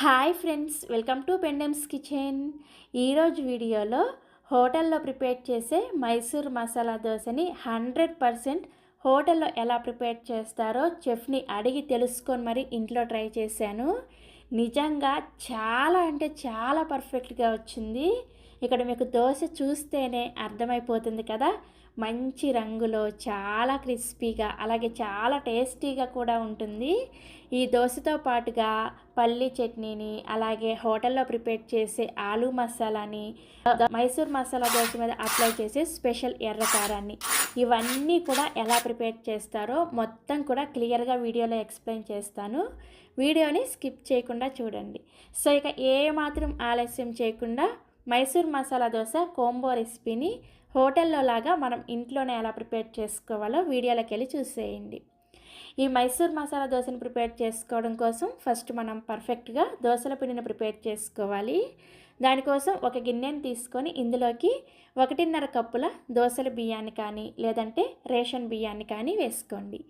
Hi friends welcome to పెండెమ్స్ kitchen. ఈరోజు వీడియోలో హోటల్లో ప్రిపేర్ చేసే మైసూర్ మసాలా దోశని హండ్రెడ్ పర్సెంట్ హోటల్లో ఎలా ప్రిపేర్ చేస్తారో చెఫ్ని అడిగి తెలుసుకొని మరి ఇంట్లో ట్రై చేశాను. నిజంగా చాలా అంటే చాలా పర్ఫెక్ట్గా వచ్చింది. ఇక్కడ మీకు దోశ చూస్తేనే అర్థమైపోతుంది కదా. మంచి రంగులో చాలా క్రిస్పీగా అలాగే చాలా టేస్టీగా కూడా ఉంటుంది. ఈ దోశతో పాటుగా పల్లి చట్నీని అలాగే హోటల్లో ప్రిపేర్ చేసే ఆలు మసాలాని మైసూర్ మసాలా దోశ మీద అప్లై చేసే స్పెషల్ ఎర్రకారాన్ని ఇవన్నీ కూడా ఎలా ప్రిపేర్ చేస్తారో మొత్తం కూడా క్లియర్గా వీడియోలో ఎక్స్ప్లెయిన్ చేస్తాను. వీడియోని స్కిప్ చేయకుండా చూడండి. సో ఇక ఏ మాత్రం ఆలస్యం చేయకుండా మైసూర్ మసాలా దోశ కోంబో రెసిపీని హోటల్లో లాగా మనం ఇంట్లోనే ఎలా ప్రిపేర్ చేసుకోవాలో వీడియోలోకి వెళ్ళి చూసేయండి. ఈ మైసూర్ మసాలా దోశని ప్రిపేర్ చేసుకోవడం కోసం ఫస్ట్ మనం పర్ఫెక్ట్గా దోశల పిండిని ప్రిపేర్ చేసుకోవాలి. దానికోసం ఒక గిన్నెని తీసుకొని ఇందులోకి ఒకటిన్నర కప్పుల దోశల బియ్యాన్ని కానీ లేదంటే రేషన్ బియ్యాన్ని కానీ వేసుకోండి.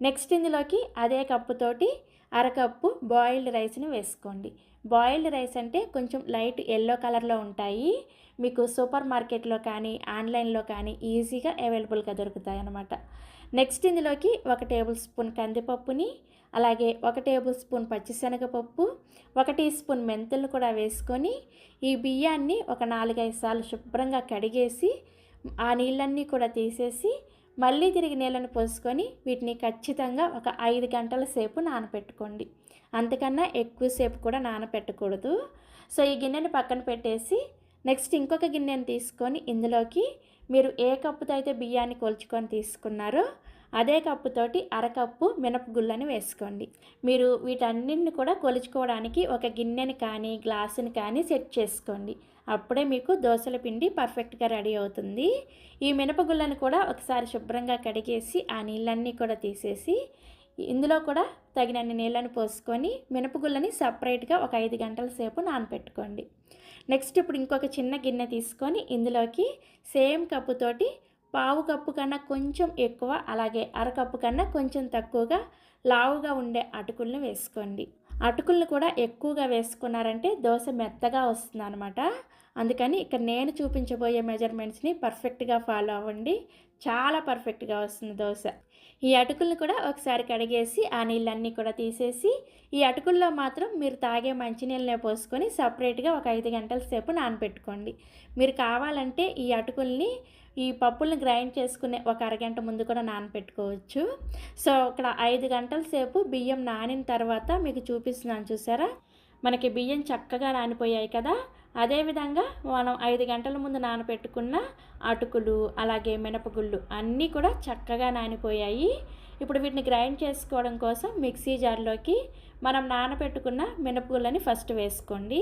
నెక్స్ట్ ఇందులోకి అదే కప్పుతోటి అరకప్పు బాయిల్డ్ రైస్ని వేసుకోండి. బాయిల్డ్ రైస్ అంటే కొంచెం లైట్ ఎల్లో కలర్లో ఉంటాయి. మీకు సూపర్ మార్కెట్లో కానీ ఆన్లైన్లో కానీ ఈజీగా అవైలబుల్గా దొరుకుతాయి అన్నమాట నెక్స్ట్ ఇందులోకి ఒక టేబుల్ స్పూన్ కందిపప్పుని అలాగే ఒక టేబుల్ స్పూన్ పచ్చిశనగపప్పు ఒక టీ స్పూన్ మెంతులు కూడా వేసుకొని ఈ బియ్యాన్ని ఒక నాలుగైదు సార్లు శుభ్రంగా కడిగేసి ఆ నీళ్ళన్నీ కూడా తీసేసి మళ్ళీ తిరిగి నీళ్ళని పోసుకొని వీటిని ఖచ్చితంగా ఒక ఐదు గంటల సేపు నానపెట్టుకోండి. అంతకన్నా ఎక్కువసేపు కూడా నానపెట్టకూడదు. సో ఈ గిన్నెని పక్కన పెట్టేసి నెక్స్ట్ ఇంకొక గిన్నెను తీసుకొని ఇందులోకి మీరు ఏ కప్పుతో అయితే బియ్యాన్ని కొలుచుకొని తీసుకున్నారో అదే కప్పుతోటి అరకప్పు మినపగుళ్ళని వేసుకోండి. మీరు వీటన్నింటిని కూడా కొలుచుకోవడానికి ఒక గిన్నెని కానీ గ్లాసుని కానీ సెట్ చేసుకోండి. అప్పుడే మీకు దోశల పిండి పర్ఫెక్ట్గా రెడీ అవుతుంది. ఈ మినపగుళ్ళను కూడా ఒకసారి శుభ్రంగా కడిగేసి ఆ నీళ్ళన్నీ కూడా తీసేసి ఇందులో కూడా తగినన్ని నీళ్ళను పోసుకొని మినపగుళ్ళని సపరేట్గా ఒక ఐదు గంటల సేపు నానపెట్టుకోండి. నెక్స్ట్ ఇప్పుడు ఇంకొక చిన్న గిన్నె తీసుకొని ఇందులోకి సేమ్ కప్పుతోటి పావు కప్పు కన్నా కొంచెం ఎక్కువ అలాగే అరకప్పు కన్నా కొంచెం తక్కువగా లావుగా ఉండే అటుకులను వేసుకోండి. అటుకులను కూడా ఎక్కువగా వేసుకున్నారంటే దోశ మెత్తగా వస్తుంది అనమాట అందుకని ఇక్కడ నేను చూపించబోయే మెజర్మెంట్స్ని పర్ఫెక్ట్గా ఫాలో అవ్వండి. చాలా పర్ఫెక్ట్గా వస్తుంది దోశ. ఈ అటుకులను కూడా ఒకసారి కడిగేసి ఆ నీళ్ళన్నీ కూడా తీసేసి ఈ అటుకుల్లో మాత్రం మీరు తాగే మంచినీళ్ళనే పోసుకొని సపరేట్గా ఒక ఐదు గంటల సేపు నానబెట్టుకోండి. మీరు కావాలంటే ఈ అటుకుల్ని ఈ పప్పులను గ్రైండ్ చేసుకునే ఒక అరగంట ముందు కూడా నానపెట్టుకోవచ్చు సో ఇక్కడ ఐదు గంటల సేపు బియ్యం నానిన తర్వాత మీకు చూపిస్తున్నాను చూసారా? మనకి బియ్యం చక్కగా నానిపోయాయి కదా. అదేవిధంగా మనం ఐదు గంటల ముందు నానపెట్టుకున్న అటుకులు అలాగే మినపగుళ్ళు అన్నీ కూడా చక్కగా నానిపోయాయి. ఇప్పుడు వీటిని గ్రైండ్ చేసుకోవడం కోసం మిక్సీ జార్లోకి మనం నానబెట్టుకున్న మినపగుళ్ళని ఫస్ట్ వేసుకోండి.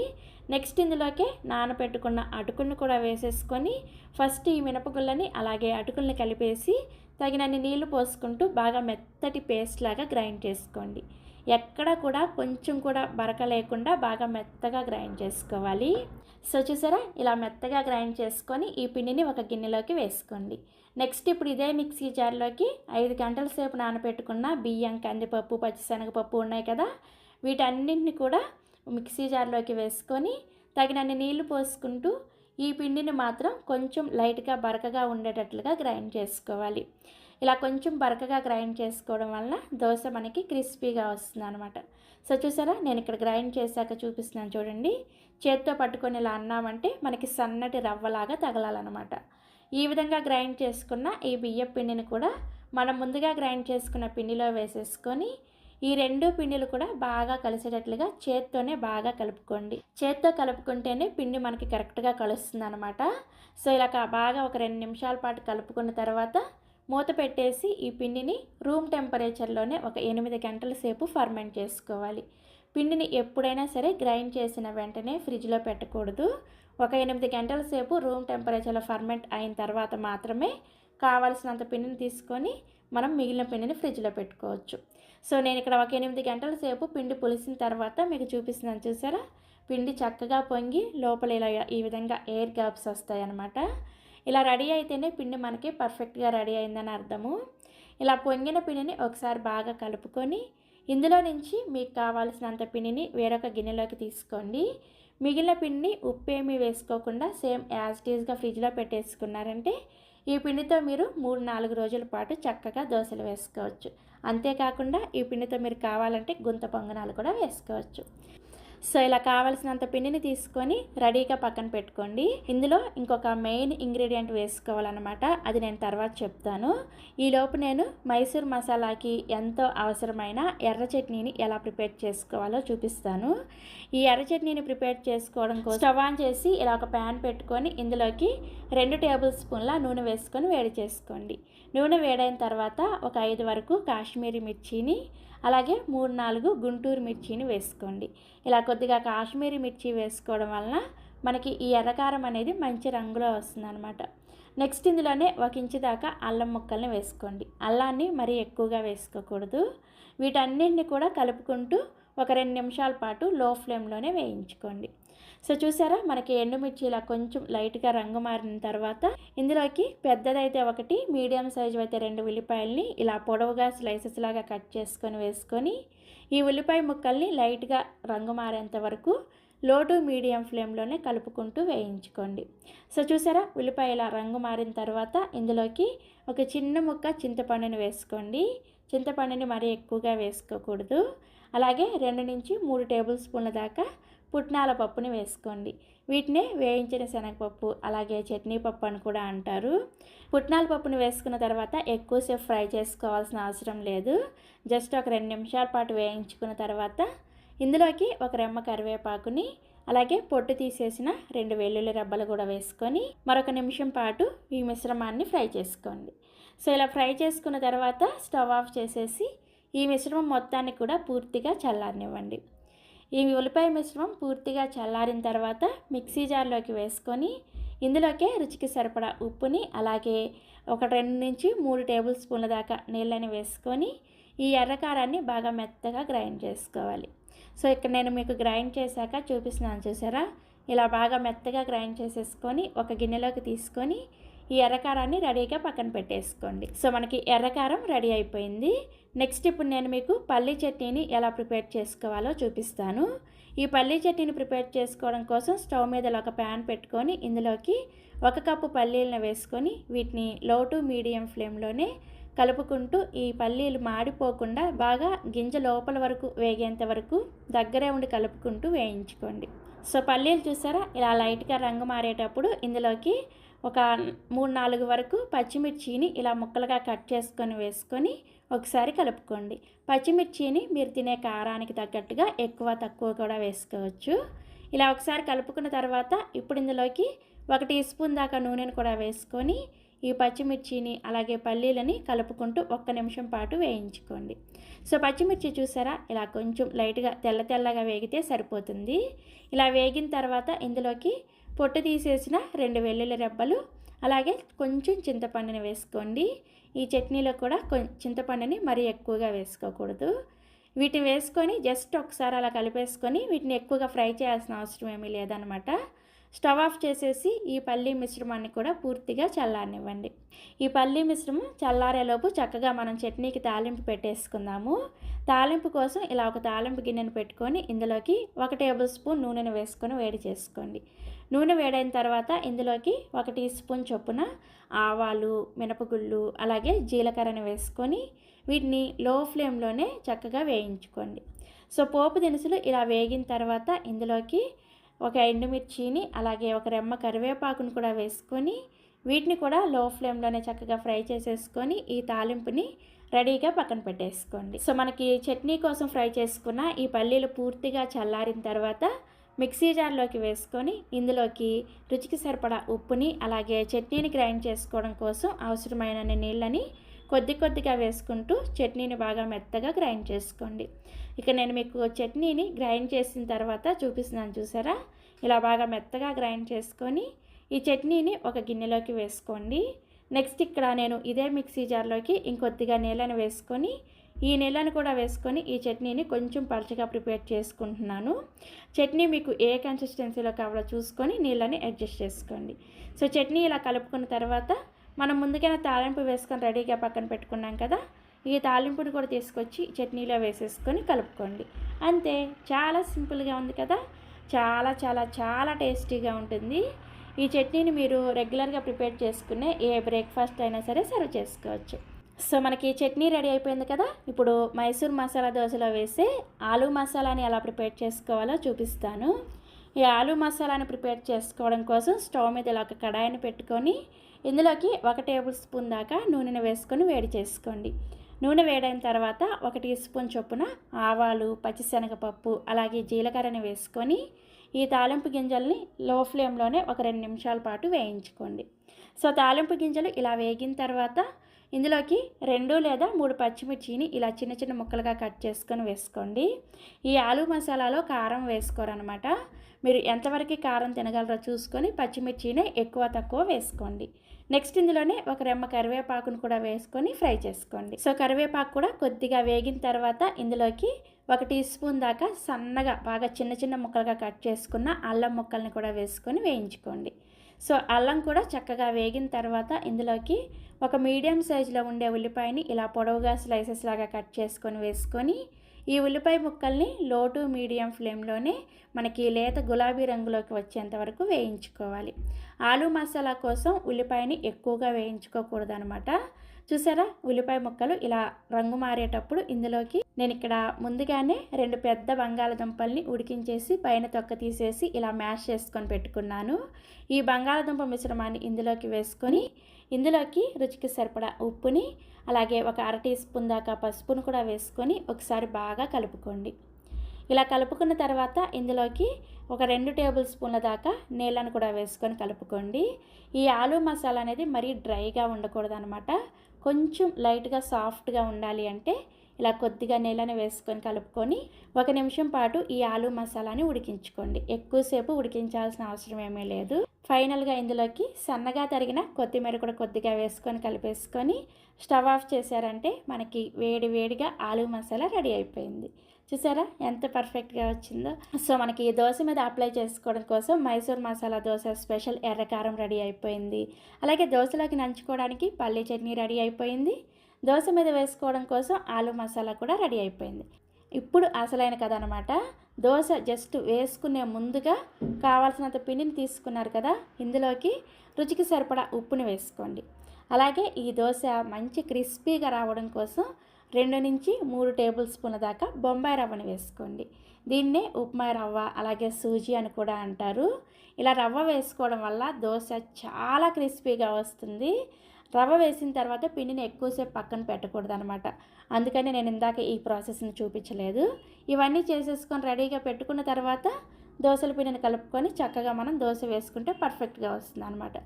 నెక్స్ట్ ఇందులోకి నానబెట్టుకున్న అటుకులను కూడా వేసేసుకొని ఫస్ట్ ఈ మినపగుళ్ళని అలాగే అటుకుల్ని కలిపేసి తగినన్ని నీళ్ళు పోసుకుంటూ బాగా మెత్తటి పేస్ట్ లాగా గ్రైండ్ చేసుకోండి. ఎక్కడ కూడా కొంచెం కూడా బరక లేకుండా బాగా మెత్తగా గ్రైండ్ చేసుకోవాలి. సో చూసారా? ఇలా మెత్తగా గ్రైండ్ చేసుకొని ఈ పిండిని ఒక గిన్నెలోకి వేసుకోండి. నెక్స్ట్ ఇప్పుడు ఇదే మిక్సీ జార్లోకి ఐదు గంటల సేపు నానబెట్టుకున్న బియ్యం కందిపప్పు పచ్చిశనగపప్పు ఉన్నాయి కదా? వీటన్నింటిని కూడా మిక్సీ జార్లోకి వేసుకొని తగినన్ని నీళ్ళు పోసుకుంటూ ఈ పిండిని మాత్రం కొంచెం లైట్గా బరకగా ఉండేటట్లుగా గ్రైండ్ చేసుకోవాలి. ఇలా కొంచెం బరకగా గ్రైండ్ చేసుకోవడం వల్ల దోశ మనకి క్రిస్పీగా వస్తుంది అనమాట సో చూసారా? నేను ఇక్కడ గ్రైండ్ చేశాక చూపిస్తున్నాను చూడండి. చేత్తో పట్టుకొని ఇలా అన్నామంటే మనకి సన్నటి రవ్వలాగా తగలాలన్నమాట. ఈ విధంగా గ్రైండ్ చేసుకున్న ఈ బియ్య పిండిని కూడా మనం ముందుగా గ్రైండ్ చేసుకున్న పిండిలో వేసేసుకొని ఈ రెండు పిండిలు కూడా బాగా కలిసేటట్లుగా చేత్తోనే బాగా కలుపుకోండి. చేత్తో కలుపుకుంటేనే పిండి మనకి కరెక్ట్గా కలుస్తుంది అనమాట సో ఇలా బాగా ఒక రెండు నిమిషాల పాటు కలుపుకున్న తర్వాత మూత పెట్టేసి ఈ పిండిని రూమ్ టెంపరేచర్లోనే ఒక ఎనిమిది గంటల సేపు ఫర్మెంట్ చేసుకోవాలి. పిండిని ఎప్పుడైనా సరే గ్రైండ్ చేసిన వెంటనే ఫ్రిడ్జ్లో పెట్టకూడదు. ఒక ఎనిమిది గంటల సేపు రూమ్ టెంపరేచర్లో ఫర్మెంట్ అయిన తర్వాత మాత్రమే కావలసినంత పిండిని తీసుకొని మనం మిగిలిన పిండిని ఫ్రిడ్జ్లో పెట్టుకోవచ్చు. సో నేను ఇక్కడ ఒక ఎనిమిది గంటల సేపు పిండి పులిసిన తర్వాత మీకు చూపిస్తున్నాను చూసారా? పిండి చక్కగా పొంగి లోపల ఇలా ఈ విధంగా ఎయిర్ గ్యాప్స్ వస్తాయి అన్నమాట ఇలా రెడీ అయితేనే పిండి మనకి పర్ఫెక్ట్గా రెడీ అయిందని అర్థము. ఇలా పొంగిన పిండిని ఒకసారి బాగా కలుపుకొని ఇందులో నుంచి మీకు కావాల్సినంత పిండిని వేరొక గిన్నెలోకి తీసుకోండి. మిగిలిన పిండిని ఉప్పు ఏమీ వేసుకోకుండా సేమ్ యాజ్ టీజ్గా ఫ్రిడ్జ్లో పెట్టేసుకున్నారంటే ఈ పిండితో మీరు మూడు నాలుగు రోజుల పాటు చక్కగా దోశలు వేసుకోవచ్చు. అంతేకాకుండా ఈ పిండితో మీరు కావాలంటే గుంత పొంగనాలు కూడా వేసుకోవచ్చు. సో ఇలా కావలసినంత పిండిని తీసుకొని రెడీగా పక్కన పెట్టుకోండి. ఇందులో ఇంకొక మెయిన్ ఇంగ్రీడియంట్ వేసుకోవాలన్నమాట. అది నేను తర్వాత చెప్తాను. ఈలోపు నేను మైసూర్ మసాలాకి ఎంతో అవసరమైన ఎర్ర చట్నీని ఎలా ప్రిపేర్ చేసుకోవాలో చూపిస్తాను. ఈ ఎర్ర చట్నీని ప్రిపేర్ చేసుకోవడం కోసం స్టవ్ ఆన్ చేసి ఇలా ఒక ప్యాన్ పెట్టుకొని ఇందులోకి రెండు టేబుల్ స్పూన్ల నూనె వేసుకొని వేడి చేసుకోండి. నూనె వేడైన తర్వాత ఒక ఐదు వరకు కాశ్మీరీ మిర్చిని అలాగే మూడు నాలుగు గుంటూరు మిర్చిని వేసుకోండి. ఇలా కొద్దిగా కాశ్మీరీ మిర్చి వేసుకోవడం వలన మనకి ఈ ఎర్రకారం అనేది మంచి రంగులో వస్తుంది అనమాట నెక్స్ట్ ఇందులోనే ఒక ఇంచు దాకా అల్లం ముక్కల్ని వేసుకోండి. అల్లాన్ని మరీ ఎక్కువగా వేసుకోకూడదు. వీటన్నింటిని కూడా కలుపుకుంటూ ఒక రెండు నిమిషాల పాటు లో ఫ్లేమ్లోనే వేయించుకోండి. సో చూసారా మనకి ఎండుమిర్చి ఇలా కొంచెం లైట్గా రంగు మారిన తర్వాత ఇందులోకి పెద్దదైతే ఒకటి మీడియం సైజు అయితే రెండు ఉల్లిపాయల్ని ఇలా పొడవుగా స్లైసెస్ లాగా కట్ చేసుకొని వేసుకొని ఈ ఉల్లిపాయ ముక్కల్ని లైట్గా రంగు మారేంత వరకు లో టు మీడియం ఫ్లేమ్లోనే కలుపుకుంటూ వేయించుకోండి. సో చూసారా ఉల్లిపాయ ఇలా రంగు మారిన తర్వాత ఇందులోకి ఒక చిన్న ముక్క చింతపండుని వేసుకోండి. చింతపండుని మరీ ఎక్కువగా వేసుకోకూడదు. అలాగే రెండు నుంచి మూడు టేబుల్ స్పూన్ల దాకా పుట్నాల పప్పుని వేసుకోండి. వీటినే వేయించిన శనగపప్పు అలాగే చట్నీ పప్పు అని కూడా అంటారు. పుట్నాల పప్పుని వేసుకున్న తర్వాత ఎక్కువసేపు ఫ్రై చేసుకోవాల్సిన అవసరం లేదు. జస్ట్ ఒక రెండు నిమిషాల పాటు వేయించుకున్న తర్వాత ఇందులోకి ఒక రెమ్మ కరివేపాకుని అలాగే పొట్టు తీసేసిన రెండు వెల్లుల్లి రబ్బలు కూడా వేసుకొని మరొక నిమిషం పాటు ఈ మిశ్రమాన్ని ఫ్రై చేసుకోండి. సో ఇలా ఫ్రై చేసుకున్న తర్వాత స్టవ్ ఆఫ్ చేసేసి ఈ మిశ్రమం మొత్తాన్ని కూడా పూర్తిగా చల్లారనివ్వండి. ఈ ఉల్లిపాయ మిశ్రమం పూర్తిగా చల్లారిన తర్వాత మిక్సీ జార్లోకి వేసుకొని ఇందులోకే రుచికి సరిపడా ఉప్పుని అలాగే ఒక రెండు నుంచి మూడు టేబుల్ స్పూన్ల దాకా నీళ్ళని వేసుకొని ఈ ఎర్రకారాన్ని బాగా మెత్తగా గ్రైండ్ చేసుకోవాలి. సో ఇక్కడ నేను మీకు గ్రైండ్ చేశాక చూపిస్తున్నాను చూసారా? ఇలా బాగా మెత్తగా గ్రైండ్ చేసేసుకొని ఒక గిన్నెలోకి తీసుకొని ఈ ఎర్రకారాన్ని రెడీగా పక్కన పెట్టేసుకోండి. సో మనకి ఎర్రకారం రెడీ అయిపోయింది. నెక్స్ట్ ఇప్పుడు నేను మీకు పల్లీ చట్నీని ఎలా ప్రిపేర్ చేసుకోవాలో చూపిస్తాను. ఈ పల్లీ చట్నీని ప్రిపేర్ చేసుకోవడం కోసం స్టవ్ మీద ఒక ప్యాన్ పెట్టుకొని ఇందులోకి ఒక కప్పు పల్లీలను వేసుకొని వీటిని లో టు మీడియం ఫ్లేమ్లోనే కలుపుకుంటూ ఈ పల్లీలు మాడిపోకుండా బాగా గింజ లోపల వరకు వేగేంత వరకు దగ్గరే ఉండి కలుపుకుంటూ వేయించుకోండి. సో పల్లీలు చూసారా? ఇలా లైట్గా రంగు మారేటప్పుడు ఇందులోకి ఒక మూడు నాలుగు వరకు పచ్చిమిర్చిని ఇలా ముక్కలుగా కట్ చేసుకొని వేసుకొని ఒకసారి కలుపుకోండి. పచ్చిమిర్చిని మీరు తినే కారానికి తగ్గట్టుగా ఎక్కువ తక్కువ కూడా వేసుకోవచ్చు. ఇలా ఒకసారి కలుపుకున్న తర్వాత ఇప్పుడు ఇందులోకి ఒక టీ స్పూన్ దాకా నూనెను కూడా వేసుకొని ఈ పచ్చిమిర్చిని అలాగే పల్లీలని కలుపుకుంటూ ఒక్క నిమిషం పాటు వేయించుకోండి. సో పచ్చిమిర్చి చూసారా? ఇలా కొంచెం లైట్గా తెల్ల తెల్లగా వేగితే సరిపోతుంది. ఇలా వేగిన తర్వాత ఇందులోకి పొట్టు తీసేసిన రెండు వెల్లుల్లి రెబ్బలు అలాగే కొంచెం చింతపండుని వేసుకోండి. ఈ చట్నీలో కూడా చింతపండుని మరీ ఎక్కువగా వేసుకోకూడదు. వీటిని వేసుకొని జస్ట్ ఒకసారి అలా కలిపేసుకొని వీటిని ఎక్కువగా ఫ్రై చేయాల్సిన అవసరం ఏమీ లేదనమాట స్టవ్ ఆఫ్ చేసేసి ఈ పల్లీ మిశ్రమాన్ని కూడా పూర్తిగా చల్లారనివ్వండి. ఈ పల్లీ మిశ్రమం చల్లారేలోపు చక్కగా మనం చట్నీకి తాలింపు పెట్టేసుకుందాము. తాలింపు కోసం ఇలా ఒక తాలింపు గిన్నెను పెట్టుకొని ఇందులోకి ఒక టేబుల్ స్పూన్ నూనెను వేసుకొని వేడి చేసుకోండి. నూనె వేడైన తర్వాత ఇందులోకి ఒక టీ స్పూన్ చొప్పున ఆవాలు మినపగుళ్ళు అలాగే జీలకర్రని వేసుకొని వీటిని లో ఫ్లేమ్లోనే చక్కగా వేయించుకోండి. సో పోపు దినుసులు ఇలా వేగిన తర్వాత ఇందులోకి ఒక ఎండుమిర్చిని అలాగే ఒక రెమ్మ కరివేపాకును కూడా వేసుకొని వీటిని కూడా లో ఫ్లేమ్లోనే చక్కగా ఫ్రై చేసేసుకొని ఈ తాలింపుని రెడీగా పక్కన పెట్టేసుకోండి. సో మనకి చట్నీ కోసం ఫ్రై చేసుకున్న ఈ పల్లీలు పూర్తిగా చల్లారిన తర్వాత మిక్సీ జార్లోకి వేసుకొని ఇందులోకి రుచికి సరిపడా ఉప్పుని అలాగే చట్నీని గ్రైండ్ చేసుకోవడం కోసం అవసరమైన నీళ్ళని కొద్ది కొద్దిగా వేసుకుంటూ చట్నీని బాగా మెత్తగా గ్రైండ్ చేసుకోండి. ఇక నేను మీకు చట్నీని గ్రైండ్ చేసిన తర్వాత చూపిస్తున్నాను చూసారా? ఇలా బాగా మెత్తగా గ్రైండ్ చేసుకొని ఈ చట్నీని ఒక గిన్నెలోకి వేసుకోండి. నెక్స్ట్ ఇక్కడ నేను ఇదే మిక్సీ జార్లోకి ఇంకొద్దిగా నీళ్ళని వేసుకొని ఈ నీళ్ళని కూడా వేసుకొని ఈ చట్నీని కొంచెం పలచగా ప్రిపేర్ చేసుకుంటున్నాను. చట్నీ మీకు ఏ కన్సిస్టెన్సీలో కావాలో చూసుకొని నీళ్ళని అడ్జస్ట్ చేసుకోండి. సో చట్నీ ఇలా కలుపుకున్న తర్వాత మనం ముందుగానే తాలింపు వేసుకొని రెడీగా పక్కన పెట్టుకున్నాం కదా ఈ తాలింపుని కూడా తీసుకొచ్చి చట్నీలో వేసేసుకొని కలుపుకోండి. అంతే చాలా సింపుల్గా ఉంది కదా చాలా చాలా చాలా టేస్టీగా ఉంటుంది. ఈ చట్నీని మీరు రెగ్యులర్గా ప్రిపేర్ చేసుకునే ఏ బ్రేక్ఫాస్ట్ అయినా సరే సర్వ్ చేసుకోవచ్చు. సో మనకి చట్నీ రెడీ అయిపోయింది కదా? ఇప్పుడు మైసూర్ మసాలా దోశలో వేసే ఆలు మసాలాని ఎలా ప్రిపేర్ చేసుకోవాలో చూపిస్తాను. ఈ ఆలు మసాలాని ప్రిపేర్ చేసుకోవడం కోసం స్టవ్ మీద ఇలా ఒక కడాయిని పెట్టుకొని ఇందులోకి ఒక టేబుల్ స్పూన్ దాకా నూనెను వేసుకొని వేడి చేసుకోండి. నూనె వేడైన తర్వాత ఒక టీ స్పూన్ చొప్పున ఆవాలు పచ్చిశనగపప్పు అలాగే జీలకర్రని వేసుకొని ఈ తాలింపు గింజల్ని లో ఫ్లేమ్లోనే ఒక రెండు నిమిషాల పాటు వేయించుకోండి. సో తాలింపు గింజలు ఇలా వేగిన తర్వాత ఇందులోకి రెండు లేదా మూడు పచ్చిమిర్చిని ఇలా చిన్న చిన్న ముక్కలుగా కట్ చేసుకొని వేసుకోండి. ఈ ఆలు మసాలాలో కారం వేసుకోరనమాట మీరు ఎంతవరకు కారం తినగలరో చూసుకొని పచ్చిమిర్చిని ఎక్కువ తక్కువ వేసుకోండి. నెక్స్ట్ ఇందులోనే ఒక రెమ్మ కరివేపాకును కూడా వేసుకొని ఫ్రై చేసుకోండి. సో కరివేపాకు కూడా కొద్దిగా వేగిన తర్వాత ఇందులోకి ఒక టీ స్పూన్ దాకా సన్నగా బాగా చిన్న చిన్న ముక్కలుగా కట్ చేసుకున్న అల్లం ముక్కల్ని కూడా వేసుకొని వేయించుకోండి. సో అల్లం కూడా చక్కగా వేగిన తర్వాత ఇందులోకి ఒక మీడియం సైజులో ఉండే ఉల్లిపాయని ఇలా పొడవుగా స్లైసెస్ లాగా కట్ చేసుకొని వేసుకొని ఈ ఉల్లిపాయ ముక్కల్ని లో టు మీడియం ఫ్లేమ్లోనే మనకి లేత గులాబీ రంగులోకి వచ్చేంత వరకు వేయించుకోవాలి. ఆలు మసాలా కోసం ఉల్లిపాయని ఎక్కువగా వేయించుకోకూడదు అనమాట చూసారా? ఉల్లిపాయ ముక్కలు ఇలా రంగు మారేటప్పుడు ఇందులోకి నేను ఇక్కడ ముందుగానే రెండు పెద్ద బంగాళదుంపల్ని ఉడికించేసి పైన తొక్క తీసేసి ఇలా మ్యాష్ చేసుకొని పెట్టుకున్నాను. ఈ బంగాళదుంప మిశ్రమాన్ని ఇందులోకి వేసుకొని ఇందులోకి రుచికి సరిపడా ఉప్పుని అలాగే ఒక అర టీ స్పూన్ దాకా పసుపును కూడా వేసుకొని ఒకసారి బాగా కలుపుకోండి. ఇలా కలుపుకున్న తర్వాత ఇందులోకి ఒక రెండు టేబుల్ స్పూన్ల దాకా నీళ్ళను కూడా వేసుకొని కలుపుకోండి. ఈ ఆలు మసాలా అనేది మరీ డ్రైగా ఉండకూడదు అనమాట కొంచెం లైట్గా సాఫ్ట్గా ఉండాలి అంటే ఇలా కొద్దిగా నీళ్ళని వేసుకొని కలుపుకొని ఒక నిమిషం పాటు ఈ ఆలు మసాలాని ఉడికించుకోండి. ఎక్కువసేపు ఉడికించాల్సిన అవసరం ఏమీ లేదు. ఫైనల్గా ఇందులోకి సన్నగా తరిగిన కొత్తిమీర కూడా కొద్దిగా వేసుకొని కలిపేసుకొని స్టవ్ ఆఫ్ చేశారంటే మనకి వేడి వేడిగా ఆలు మసాలా రెడీ అయిపోయింది. చూసారా? ఎంత పర్ఫెక్ట్గా వచ్చిందో. సో మనకి ఈ దోశ మీద అప్లై చేసుకోవడం కోసం మైసూర్ మసాలా దోశ స్పెషల్ ఎర్రకారం రెడీ అయిపోయింది. అలాగే దోశలోకి నంచుకోవడానికి పల్లీ చట్నీ రెడీ అయిపోయింది. దోశ మీద వేసుకోవడం కోసం ఆలు మసాలా కూడా రెడీ అయిపోయింది. ఇప్పుడు అసలైన కథ అనమాట దోశ జస్ట్ వేసుకునే ముందుగా కావాల్సినంత పిండిని తీసుకున్నారు కదా? ఇందులోకి రుచికి సరిపడా ఉప్పుని వేసుకోండి. అలాగే ఈ దోశ మంచి క్రిస్పీగా రావడం కోసం రెండు నుంచి మూడు టేబుల్ స్పూన్ల దాకా బొంబాయి రవ్వను వేసుకోండి. దీన్నే ఉప్మా రవ్వ అలాగే సూజీ అని కూడా అంటారు. ఇలా రవ్వ వేసుకోవడం వల్ల దోశ చాలా క్రిస్పీగా వస్తుంది. రవ్వ వేసిన తర్వాత పిండిని ఎక్కువసేపు పక్కన పెట్టకూడదు అనమాట అందుకని నేను ఇందాక ఈ ప్రాసెస్ని చూపించలేదు. ఇవన్నీ చేసేసుకొని రెడీగా పెట్టుకున్న తర్వాత దోశల పిండిని కలుపుకొని చక్కగా మనం దోశ వేసుకుంటే పర్ఫెక్ట్గా వస్తుంది అనమాట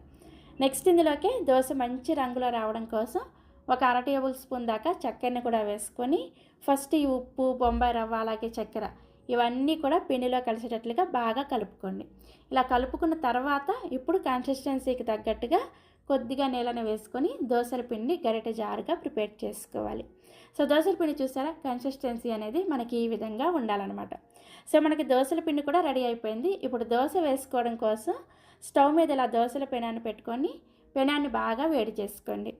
నెక్స్ట్ ఇందులోకి దోశ మంచి రంగులో రావడం కోసం ఒక అర టేబుల్ స్పూన్ దాకా చక్కెరని కూడా వేసుకొని ఫస్ట్ ఈ ఉప్పు బొంబాయి రవ్వ అలాగే చక్కెర ఇవన్నీ కూడా పిండిలో కలిసేటట్లుగా బాగా కలుపుకోండి. ఇలా కలుపుకున్న తర్వాత ఇప్పుడు కన్సిస్టెన్సీకి తగ్గట్టుగా కొద్దిగా నీళ్ళని వేసుకొని దోశల పిండి గరిట జారుగా ప్రిపేర్ చేసుకోవాలి. సో దోశల పిండి చూసారా? కన్సిస్టెన్సీ అనేది మనకి ఈ విధంగా ఉండాలన్నమాట. సో మనకి దోశల పిండి కూడా రెడీ అయిపోయింది. ఇప్పుడు దోశ వేసుకోవడం కోసం స్టవ్ మీద ఇలా దోశల పెనాన్ని పెట్టుకొని పెనాన్ని బాగా వేడి చేసుకోండి.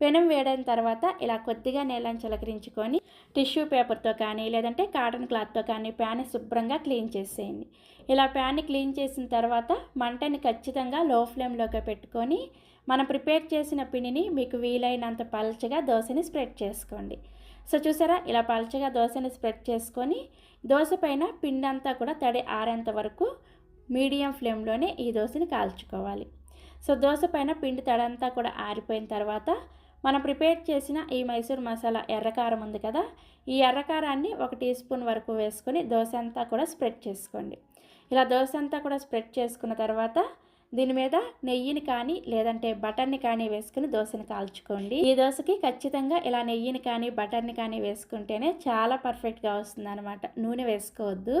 పెనం వేడైన తర్వాత ఇలా కొద్దిగా నీళ్ళని చిలకరించుకొని టిష్యూ పేపర్తో కానీ లేదంటే కాటన్ క్లాత్తో కానీ ప్యాన్ శుభ్రంగా క్లీన్ చేసేయండి. ఇలా ప్యాన్ని క్లీన్ చేసిన తర్వాత మంటని ఖచ్చితంగా లో ఫ్లేమ్లోకి పెట్టుకొని మనం ప్రిపేర్ చేసిన పిండిని మీకు వీలైనంత పలచగా దోశని స్ప్రెడ్ చేసుకోండి. సో చూసారా? ఇలా పలచగా దోశని స్ప్రెడ్ చేసుకొని దోశ పైన పిండి అంతా కూడా తడి ఆరేంత వరకు మీడియం ఫ్లేమ్లోనే ఈ దోశని కాల్చుకోవాలి. సో దోశ పైన పిండి తడంతా కూడా ఆరిపోయిన తర్వాత మనం ప్రిపేర్ చేసిన ఈ మైసూర్ మసాలా ఎర్రకారం ఉంది కదా ఈ ఎర్రకారాన్ని ఒక టీ స్పూన్ వరకు వేసుకొని దోశ అంతా కూడా స్ప్రెడ్ చేసుకోండి. ఇలా దోశ అంతా కూడా స్ప్రెడ్ చేసుకున్న తర్వాత దీని మీద నెయ్యిని కానీ లేదంటే బటర్ని కానీ వేసుకుని దోశని కాల్చుకోండి. ఈ దోశకి ఖచ్చితంగా ఇలా నెయ్యిని కానీ బటర్ని కానీ వేసుకుంటేనే చాలా పర్ఫెక్ట్గా వస్తుంది అనమాట నూనె వేసుకోవద్దు.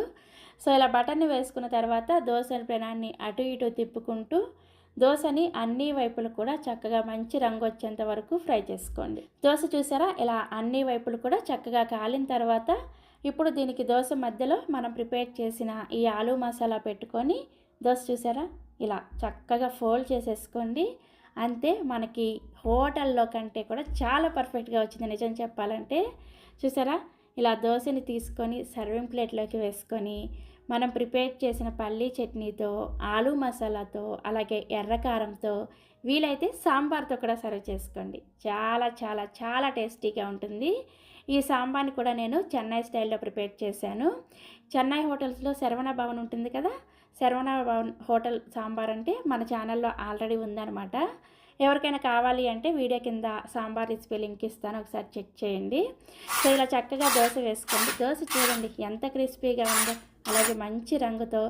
సో ఇలా బటర్ని వేసుకున్న తర్వాత దోశ పెనాన్ని అటు ఇటు తిప్పుకుంటూ దోశని అన్ని వైపులు కూడా చక్కగా మంచి రంగు వచ్చేంత వరకు ఫ్రై చేసుకోండి. దోశ చూసారా? ఇలా అన్ని వైపులు కూడా చక్కగా కాలిన తర్వాత ఇప్పుడు దీనికి దోశ మధ్యలో మనం ప్రిపేర్ చేసిన ఈ ఆలూ మసాలా పెట్టుకొని దోశ చూసారా? ఇలా చక్కగా ఫోల్డ్ చేసేసుకోండి. అంతే మనకి హోటల్లో కంటే కూడా చాలా పర్ఫెక్ట్గా వచ్చింది నిజం చెప్పాలంటే. చూసారా? ఇలా దోశని తీసుకొని సర్వింగ్ ప్లేట్లోకి వేసుకొని మనం ప్రిపేర్ చేసిన పల్లీ చట్నీతో ఆలు మసాలాతో అలాగే ఎర్రకారంతో వీలైతే సాంబార్తో కూడా సర్వ్ చేసుకోండి. చాలా చాలా చాలా టేస్టీగా ఉంటుంది. ఈ సాంబార్ని కూడా నేను చెన్నై స్టైల్లో ప్రిపేర్ చేశాను. చెన్నై హోటల్స్లో శరవణ భవన్ ఉంటుంది కదా? శరవణ భవన్ హోటల్ సాంబార్ అంటే మన ఛానల్లో ఆల్రెడీ ఉందన్నమాట. ఎవరికైనా కావాలి అంటే వీడియో కింద సాంబార్ రెసిపీ లింక్ ఇస్తాను ఒకసారి చెక్ చేయండి. సో ఇలా చక్కగా దోశ వేసుకోండి. దోశ చూడండి ఎంత క్రిస్పీగా ఉందో అలాగే మంచి రంగుతో.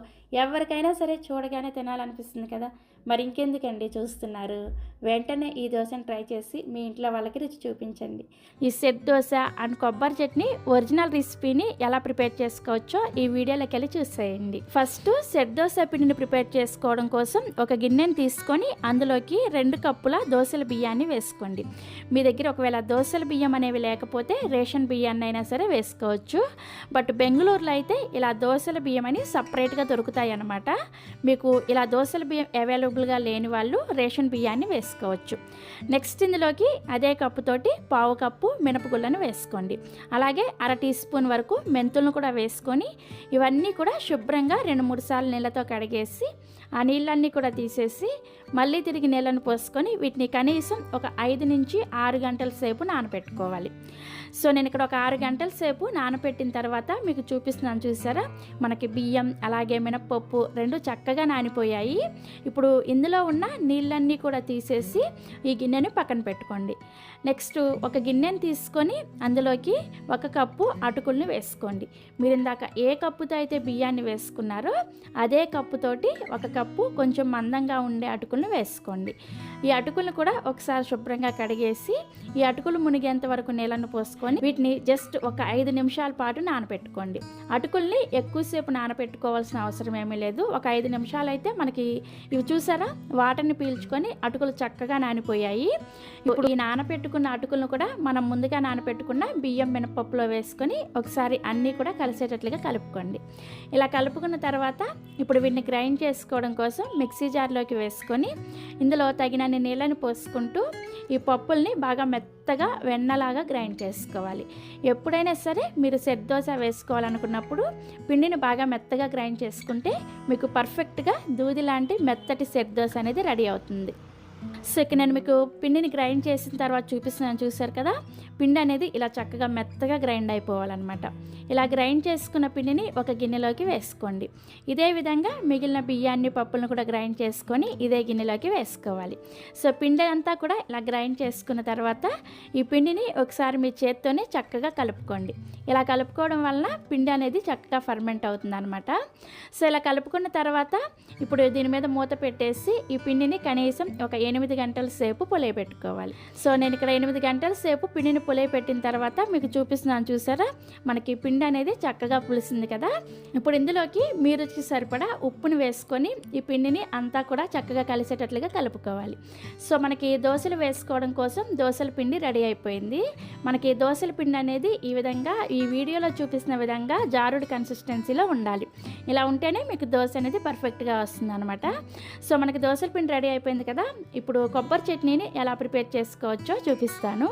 ఎవరికైనా సరే చూడగానే తినాలనిపిస్తుంది కదా. మరి ఇంకెందుకండి చూస్తున్నారు? వెంటనే ఈ దోశను ట్రై చేసి మీ ఇంట్లో వాళ్ళకి రుచి చూపించండి. ఈ సెట్ దోశ అండ్ కొబ్బరి చట్నీ ఒరిజినల్ రెసిపీని ఎలా ప్రిపేర్ చేసుకోవచ్చో ఈ వీడియోలోకి వెళ్ళి చూసేయండి. ఫస్ట్ సెట్ దోశ పిండిని ప్రిపేర్ చేసుకోవడం కోసం ఒక గిన్నెని తీసుకొని అందులోకి రెండు కప్పుల దోశల బియ్యాన్ని వేసుకోండి. మీ దగ్గర ఒకవేళ దోశల బియ్యం అనేవి లేకపోతే రేషన్ బియ్యాన్ని అయినా సరే వేసుకోవచ్చు. బట్ బెంగళూరులో అయితే ఇలా దోశల బియ్యం అని సపరేట్గా దొరుకుతాయి అన్నమాట మీకు ఇలా దోశల బియ్యం అవైలబుల్గా లేని వాళ్ళు రేషన్ బియ్యాన్ని వేసుకోవచ్చు నెక్స్ట్ ఇందులోకి అదే కప్పుతోటి పావు కప్పు మినపగుళ్ళను వేసుకోండి. అలాగే అర టీ స్పూన్ వరకు మెంతులను కూడా వేసుకొని ఇవన్నీ కూడా శుభ్రంగా రెండు మూడు సార్లు నీళ్ళతో కడిగేసి ఆ నీళ్ళన్నీ కూడా తీసేసి మళ్ళీ తిరిగి నీళ్ళను పోసుకొని వీటిని కనీసం ఒక ఐదు నుంచి ఆరు గంటల సేపు నానబెట్టుకోవాలి సో నేను ఇక్కడ ఒక ఆరు గంటల సేపు నానబెట్టిన తర్వాత మీకు చూపిస్తున్నాను చూసారా? మనకి బియ్యం అలాగే మినప్పప్పు రెండు చక్కగా నానిపోయాయి. ఇప్పుడు ఇందులో ఉన్న నీళ్ళన్నీ కూడా తీసేసి ఈ గిన్నెని పక్కన పెట్టుకోండి. నెక్స్ట్ ఒక గిన్నెని తీసుకొని అందులోకి ఒక కప్పు అటుకుల్ని వేసుకోండి. మీరు ఇందాక ఏ కప్పుతో అయితే బియ్యాన్ని వేసుకున్నారో అదే కప్పుతోటి ఒక కప్పు కొంచెం మందంగా ఉండే అటుకులను వేసుకోండి. ఈ అటుకులను కూడా ఒకసారి శుభ్రంగా కడిగేసి ఈ అటుకులు మునిగేంత వరకు నీళ్ళను పోసుకొని వీటిని జస్ట్ ఒక ఐదు నిమిషాల పాటు నానబెట్టుకోండి అటుకుల్ని ఎక్కువసేపు నానబెట్టుకోవాల్సిన అవసరం ఏమీ లేదు. ఒక ఐదు నిమిషాలు అయితే మనకి ఇవి చూసారా? వాటర్ని పీల్చుకొని అటుకులు చక్కగా నానిపోయాయి. ఇప్పుడు ఈ నానబెట్టుకున్న అటుకులను కూడా మనం ముందుగా నానబెట్టుకున్న బియ్యం మినపప్పులో వేసుకొని ఒకసారి అన్నీ కూడా కలిసేటట్లుగా కలుపుకోండి. ఇలా కలుపుకున్న తర్వాత ఇప్పుడు వీటిని గ్రైండ్ చేసుకోవడం కోసం మిక్సీ జార్లోకి వేసుకొని ఇందులో తగినన్ని నీళ్ళని పోసుకుంటూ ఈ పప్పుల్ని బాగా మెత్తగా వెన్నలాగా గ్రైండ్ చేసుకోవాలి. ఎప్పుడైనా సరే మీరు సెట్ దోశ వేసుకోవాలనుకున్నప్పుడు పిండిని బాగా మెత్తగా గ్రైండ్ చేసుకుంటే మీకు పర్ఫెక్ట్గా దూది లాంటి మెత్తటి సెట్ దోశ అనేది రెడీ అవుతుంది. ఇక నేను మీకు పిండిని గ్రైండ్ చేసిన తర్వాత చూపిస్తున్నాను చూసారు కదా? పిండి అనేది ఇలా చక్కగా మెత్తగా గ్రైండ్ అయిపోవాలన్నమాట. ఇలా గ్రైండ్ చేసుకున్న పిండిని ఒక గిన్నెలోకి వేసుకోండి. ఇదే విధంగా మిగిలిన బియ్యాన్ని పప్పులను కూడా గ్రైండ్ చేసుకొని ఇదే గిన్నెలోకి వేసుకోవాలి. సో పిండి అంతా కూడా ఇలా గ్రైండ్ చేసుకున్న తర్వాత ఈ పిండిని ఒకసారి మీ చేత్తోనే చక్కగా కలుపుకోండి. ఇలా కలుపుకోవడం వలన పిండి అనేది చక్కగా ఫర్మెంట్ అవుతుంది అనమాట సో ఇలా కలుపుకున్న తర్వాత ఇప్పుడు దీని మీద మూత పెట్టేసి ఈ పిండిని కనీసం ఒక ఎనిమిది గంటల సేపు పెట్టుకోవాలి. సో నేను ఇక్కడ ఎనిమిది గంటల సేపు పిండిని పెట్టిన తర్వాత మీకు చూపిస్తున్నాను చూసారా? మనకి పిండి అనేది చక్కగా పులిసింది కదా? ఇప్పుడు ఇందులోకి మీ రుచికి సరిపడా ఉప్పుని వేసుకొని ఈ పిండిని అంతా కూడా చక్కగా కలిసేటట్లుగా కలుపుకోవాలి. సో మనకి దోశలు వేసుకోవడం కోసం దోశల పిండి రెడీ అయిపోయింది. మనకి దోశల పిండి అనేది ఈ విధంగా ఈ వీడియోలో చూపిస్తున్న విధంగా జారుడు కన్సిస్టెన్సీలో ఉండాలి. ఇలా ఉంటేనే మీకు దోశ అనేది పర్ఫెక్ట్గా వస్తుంది అనమాట సో మనకి దోశల పిండి రెడీ అయిపోయింది కదా? ఇప్పుడు కొబ్బరి చట్నీని ఎలా ప్రిపేర్ చేసుకోవచ్చో చూపిస్తాను.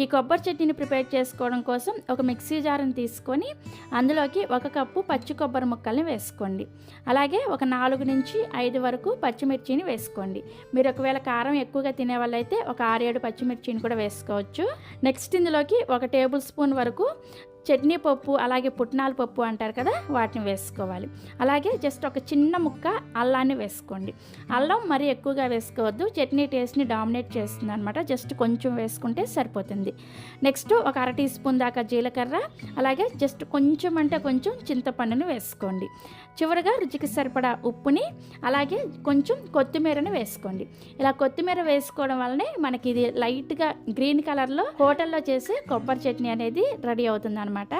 ఈ కొబ్బరి చట్నీని ప్రిపేర్ చేసుకోవడం కోసం ఒక మిక్సీ జార్ని తీసుకొని అందులోకి ఒక కప్పు పచ్చి కొబ్బరి ముక్కల్ని వేసుకోండి. అలాగే ఒక నాలుగు నుంచి ఐదు వరకు పచ్చిమిర్చిని వేసుకోండి. మీరు ఒకవేళ కారం ఎక్కువగా తినే వాళ్ళైతే ఒక ఆరేడు పచ్చిమిర్చిని కూడా వేసుకోవచ్చు. నెక్స్ట్ ఇందులోకి ఒక టేబుల్ స్పూన్ వరకు చట్నీ పప్పు అలాగే పుట్నాల పప్పు అంటారు కదా వాటిని వేసుకోవాలి. అలాగే జస్ట్ ఒక చిన్న ముక్క అల్లాన్ని వేసుకోండి. అల్లం మరీ ఎక్కువగా వేసుకోవద్దు చట్నీ టేస్ట్ని డామినేట్ చేస్తుంది అనమాట జస్ట్ కొంచెం వేసుకుంటే సరిపోతుంది. నెక్స్ట్ ఒక అర టీ స్పూన్ దాకా జీలకర్ర అలాగే జస్ట్ కొంచెం అంటే కొంచెం చింతపండుని వేసుకోండి. చివరిగా రుచికి సరిపడా ఉప్పుని అలాగే కొంచెం కొత్తిమీరని వేసుకోండి. ఇలా కొత్తిమీర వేసుకోవడం వల్లనే మనకి ఇది లైట్గా గ్రీన్ కలర్లో హోటల్లో చేసే కొబ్బరి చట్నీ అనేది రెడీ అవుతుంది అనమాట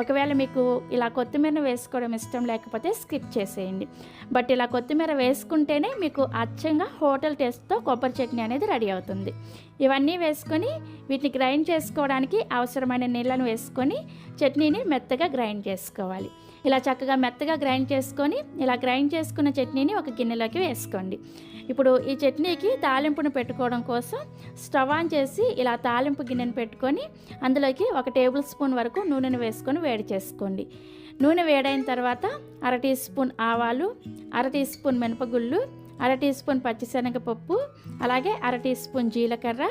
ఒకవేళ మీకు ఇలా కొత్తిమీర వేసుకోవడం ఇష్టం లేకపోతే స్కిప్ చేసేయండి. బట్ ఇలా కొత్తిమీర వేసుకుంటేనే మీకు అచ్చంగా హోటల్ టేస్ట్తో కొబ్బరి చట్నీ అనేది రెడీ అవుతుంది. ఇవన్నీ వేసుకొని వీటిని గ్రైండ్ చేసుకోవడానికి అవసరమైన నీళ్ళను వేసుకొని చట్నీని మెత్తగా గ్రైండ్ చేసుకోవాలి. ఇలా చక్కగా మెత్తగా గ్రైండ్ చేసుకొని ఇలా గ్రైండ్ చేసుకున్న చట్నీని ఒక గిన్నెలోకి వేసుకోండి. ఇప్పుడు ఈ చట్నీకి తాలింపును పెట్టుకోవడం కోసం స్టవ్ ఆన్ చేసి ఇలా తాలింపు గిన్నెను పెట్టుకొని అందులోకి ఒక టేబుల్ స్పూన్ వరకు నూనెను వేసుకొని వేడి చేసుకోండి. నూనె వేడైన తర్వాత అర టీ స్పూన్ ఆవాలు అర టీ స్పూన్ మినపగుళ్ళు అర టీ స్పూన్ పచ్చిశనగపప్పు అలాగే అర టీ స్పూన్ జీలకర్ర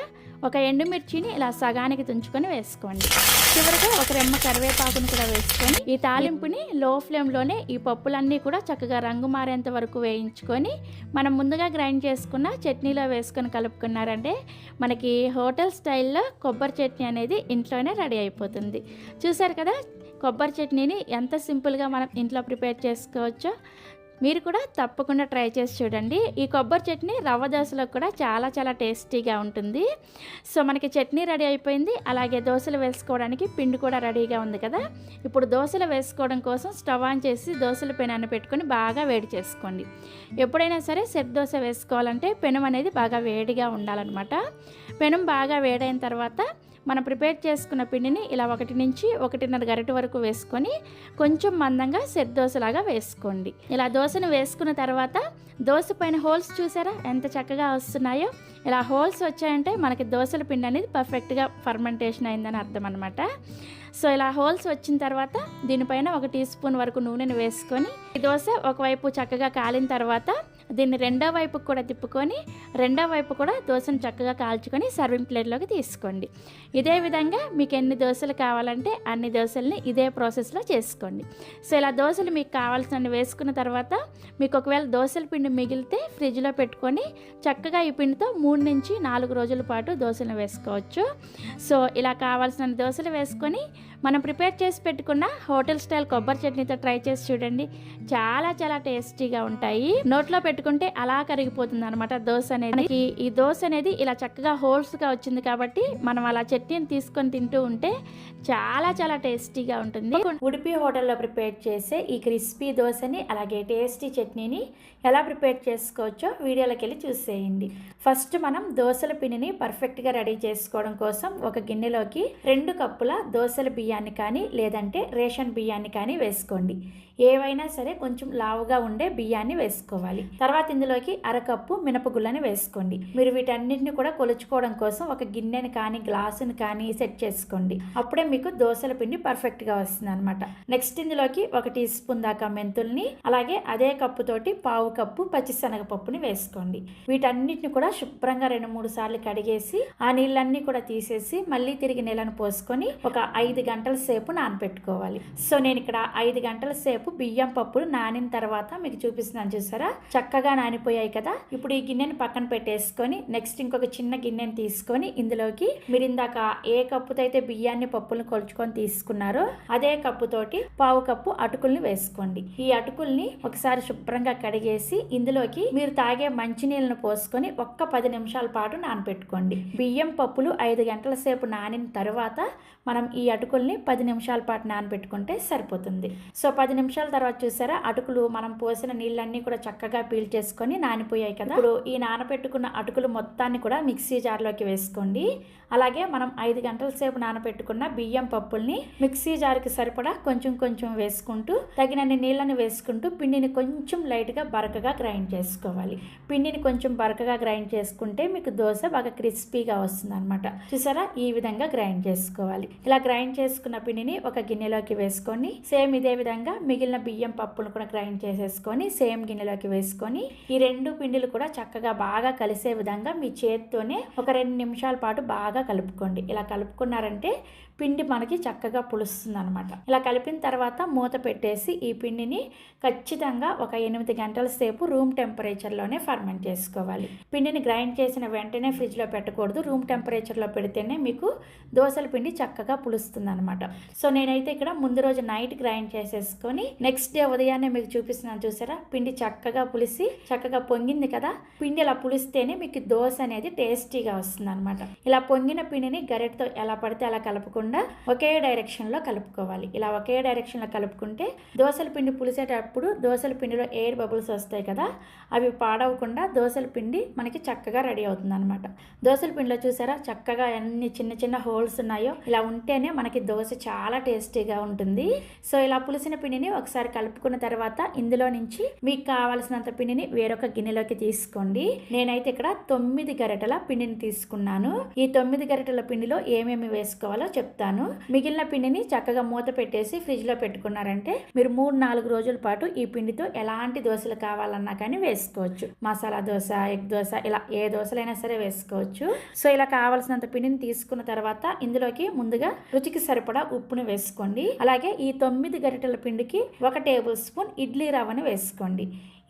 ఒక ఎండుమిర్చిని ఇలా సగానికి తుంచుకొని వేసుకోండి. చివరిగా ఒక రెమ్మ కరివేపాకును కూడా వేసుకొని ఈ తాలింపుని లో ఫ్లేమ్లోనే ఈ పప్పులన్నీ కూడా చక్కగా రంగు మారేంత వరకు వేయించుకొని మనం ముందుగా గ్రైండ్ చేసుకున్న చట్నీలో వేసుకొని కలుపుకున్నారంటే మనకి హోటల్ స్టైల్లో కొబ్బరి చట్నీ అనేది ఇంట్లోనే రెడీ అయిపోతుంది. చూసారు కదా? కొబ్బరి చట్నీని ఎంత సింపుల్గా మనం ఇంట్లో ప్రిపేర్ చేసుకోవచ్చో? మీరు కూడా తప్పకుండా ట్రై చేసి చూడండి. ఈ కొబ్బరి చట్నీ రవ్వ దోశలో కూడా చాలా చాలా టేస్టీగా ఉంటుంది. సో మనకి చట్నీ రెడీ అయిపోయింది. అలాగే దోశలు వేసుకోవడానికి పిండి కూడా రెడీగా ఉంది కదా. ఇప్పుడు దోశలు వేసుకోవడం కోసం స్టవ్ ఆన్ చేసి దోశల పెనాన్ని పెట్టుకొని బాగా వేడి చేసుకోండి. ఎప్పుడైనా సరే సెట్ దోశ వేసుకోవాలంటే పెనం అనేది బాగా వేడిగా ఉండాలన్నమాట. పెనం బాగా వేడైన తర్వాత మనం ప్రిపేర్ చేసుకున్న పిండిని ఇలా ఒకటి నుంచి ఒకటిన్నర గరిట వరకు వేసుకొని కొంచెం మందంగా సెట్ దోశలాగా వేసుకోండి. ఇలా దోశను వేసుకున్న తర్వాత దోశ పైన హోల్స్ చూసారా? ఎంత చక్కగా వస్తున్నాయో. ఇలా హోల్స్ వచ్చాయంటే మనకి దోశల పిండి అనేది పర్ఫెక్ట్గా ఫర్మెంటేషన్ అయిందని అర్థం అనమాట సో ఇలా హోల్స్ వచ్చిన తర్వాత దీనిపైన ఒక టీ స్పూన్ వరకు నూనెను వేసుకొని ఈ దోశ ఒకవైపు చక్కగా కాలిన తర్వాత దీన్ని రెండో వైపుకు కూడా తిప్పుకొని రెండో వైపు కూడా దోశను చక్కగా కాల్చుకొని సర్వింగ్ ప్లేట్లోకి తీసుకోండి. ఇదే విధంగా మీకు ఎన్ని దోశలు కావాలంటే అన్ని దోశల్ని ఇదే ప్రాసెస్లో చేసుకోండి. సో ఇలా దోశలు మీకు కావాల్సినవి వేసుకున్న తర్వాత మీకు ఒకవేళ దోశల పిండి మిగిలితే ఫ్రిడ్జ్లో పెట్టుకొని చక్కగా ఈ పిండితో మూడు నుంచి నాలుగు రోజుల పాటు దోశలు వేసుకోవచ్చు. సో ఇలా కావాల్సిన దోశలు వేసుకొని మనం ప్రిపేర్ చేసి పెట్టుకున్న హోటల్ స్టైల్ కొబ్బరి చట్నీతో ట్రై చేసి చూడండి. చాలా చాలా టేస్టీగా ఉంటాయి. నోట్లో పెట్టుకుంటే అలా కరిగిపోతుంది అనమాట దోశ అనేది. ఈ దోశ అనేది ఇలా చక్కగా హోల్స్గా వచ్చింది కాబట్టి మనం అలా చట్నీని తీసుకొని తింటూ ఉంటే చాలా చాలా టేస్టీగా ఉంటుంది. ఉడిపి హోటల్లో ప్రిపేర్ చేసే ఈ క్రిస్పీ దోశని అలాగే టేస్టీ చట్నీని ఎలా ప్రిపేర్ చేసుకోవచ్చో వీడియోలోకి వెళ్ళి చూసేయండి. ఫస్ట్ మనం దోశల పిండిని పర్ఫెక్ట్గా రెడీ చేసుకోవడం కోసం ఒక గిన్నెలోకి రెండు కప్పుల దోశల బియ్యం బియ్యాన్ని కానీ లేదంటే రేషన్ బియ్యాన్ని కానీ వేసుకోండి. ఏవైనా సరే కొంచెం లావుగా ఉండే బియ్యాన్ని వేసుకోవాలి. తర్వాత ఇందులోకి అరకప్పు మినపగుళ్ళని వేసుకోండి. మీరు వీటన్నిటిని కూడా కొలుచుకోవడం కోసం ఒక గిన్నెని కానీ గ్లాసుని కానీ సెట్ చేసుకోండి. అప్పుడే మీకు దోశల పిండి పర్ఫెక్ట్గా వస్తుంది అనమాట నెక్స్ట్ ఇందులోకి ఒక టీ స్పూన్ దాకా మెంతుల్ని అలాగే అదే కప్పుతోటి పావు కప్పు పచ్చిశనగపప్పుని వేసుకోండి. వీటన్నిటిని కూడా శుభ్రంగా రెండు మూడు సార్లు కడిగేసి ఆ నీళ్ళన్నీ కూడా తీసేసి మళ్ళీ తిరిగి నీళ్ళను పోసుకొని ఒక ఐదు గంటల గంటల సేపు నానబెట్టుకోవాలి. సో నేను ఇక్కడ ఐదు గంటల సేపు బియ్యం పప్పులు నానిన తర్వాత మీకు చూపిస్తున్నాను చూసారా? చక్కగా నానిపోయాయి కదా? ఇప్పుడు ఈ గిన్నెని పక్కన పెట్టేసుకొని నెక్స్ట్ ఇంకొక చిన్న గిన్నెని తీసుకొని ఇందులోకి మీరు ఇందాక ఏ కప్పుతో అయితే బియ్యాన్ని పప్పులను కొలుచుకొని తీసుకున్నారో అదే కప్పుతోటి పావు కప్పు అటుకుల్ని వేసుకోండి. ఈ అటుకుల్ని ఒకసారి శుభ్రంగా కడిగేసి ఇందులోకి మీరు తాగే మంచినీళ్ళను పోసుకొని ఒక్క పది నిమిషాల పాటు నానబెట్టుకోండి. బియ్యం పప్పులు ఐదు గంటల సేపు నానిన తర్వాత మనం ఈ అటుకుల్ని పది నిమిషాల పాటు నానబెట్టుకుంటే సరిపోతుంది. సో పది నిమిషాల తర్వాత చూసారా అటుకులు మనం పోసిన నీళ్ళన్నీ కూడా చక్కగా పీల్ చేసుకొని నానిపోయాయి కదా. ఇప్పుడు ఈ నానబెట్టుకున్న అటుకులు మొత్తాన్ని కూడా మిక్సీ జార్లోకి వేసుకోండి. అలాగే మనం ఐదు గంటల సేపు నానబెట్టుకున్న బియ్యం పప్పుల్ని మిక్సీ జార్కి సరిపడా కొంచెం కొంచెం వేసుకుంటూ తగినన్ని నీళ్ళని వేసుకుంటూ పిండిని కొంచెం లైట్గా బరకగా గ్రైండ్ చేసుకోవాలి. పిండిని కొంచెం బరకగా గ్రైండ్ చేసుకుంటే మీకు దోశ బాగా క్రిస్పీగా వస్తుంది అనమాట చూసారా ఈ విధంగా గ్రైండ్ చేసుకోవాలి. ఇలా గ్రైండ్ చేసుకున్న పిండిని ఒక గిన్నెలోకి వేసుకొని సేమ్ ఇదే విధంగా మిగిలిన బియ్యం పప్పులు కూడా గ్రైండ్ చేసేసుకొని సేమ్ గిన్నెలోకి వేసుకొని ఈ రెండు పిండిలు కూడా చక్కగా బాగా కలిసే విధంగా మీ చేతితోనే ఒక రెండు నిమిషాల పాటు బాగా కలుపుకోండి. ఇలా కలుపుకున్నారంటే పిండి మనకి చక్కగా పులుస్తుంది అనమాట ఇలా కలిపిన తర్వాత మూత పెట్టేసి ఈ పిండిని ఖచ్చితంగా ఒక ఎనిమిది గంటల సేపు రూమ్ టెంపరేచర్లోనే ఫర్మెంట్ చేసుకోవాలి. పిండిని గ్రైండ్ చేసిన వెంటనే ఫ్రిడ్జ్లో పెట్టకూడదు. రూమ్ టెంపరేచర్లో పెడితేనే మీకు దోశల పిండి చక్కగా పులుస్తుంది అనమాట సో నేనైతే ఇక్కడ ముందు రోజు నైట్ గ్రైండ్ చేసేసుకొని నెక్స్ట్ డే ఉదయాన్నే మీకు చూపిస్తున్నాను చూసారా? పిండి చక్కగా పులిసి చక్కగా పొంగింది కదా? పిండి ఇలా పులిస్తేనే మీకు దోశ అనేది టేస్టీగా వస్తుంది అనమాట ఇలా పొంగిన పిండిని గరెట్తో ఎలా పడితే అలా కలపకుండా ఒకే డైరెక్షన్లో కలుపుకోవాలి. ఇలా ఒకే డైరెక్షన్లో కలుపుకుంటే దోశల పిండి పులిసేటప్పుడు దోశల పిండిలో ఎయిర్ బబుల్స్ వస్తాయి కదా? అవి పాడవకుండా దోశల పిండి మనకి చక్కగా రెడీ అవుతుంది అనమాట దోశల పిండిలో చూసారా? చక్కగా ఎన్ని చిన్న చిన్న హోల్స్ ఉన్నాయో? ఇలా ఉంటేనే మనకి దోశ చాలా టేస్టీగా ఉంటుంది. సో ఇలా పులిసిన పిండిని ఒకసారి కలుపుకున్న తర్వాత ఇందులో నుంచి మీకు కావాల్సినంత పిండిని వేరొక గిన్నెలోకి తీసుకోండి. నేనైతే ఇక్కడ తొమ్మిది గరిటెల పిండిని తీసుకున్నాను. ఈ తొమ్మిది గరిటెల పిండిలో ఏమేమి వేసుకోవాలో చెప్తాను. మిగిలిన పిండిని చక్కగా మూత పెట్టేసి ఫ్రిడ్జ్లో పెట్టుకున్నారంటే మీరు మూడు నాలుగు రోజుల పాటు ఈ పిండితో ఎలాంటి దోశలు కావాలన్నా కానీ వేసుకోవచ్చు. మసాలా దోశ ఎగ్ దోశ ఇలా ఏ దోశలైనా సరే వేసుకోవచ్చు. సో ఇలా కావాల్సినంత పిండిని తీసుకున్న తర్వాత ఇందులోకి ముందుగా రుచికి సరిపడా ఉప్పును వేసుకోండి. అలాగే ఈ తొమ్మిది గరిటెల పిండికి ఒక టేబుల్ స్పూన్ ఇడ్లీ రవ్వను వేసుకోండి.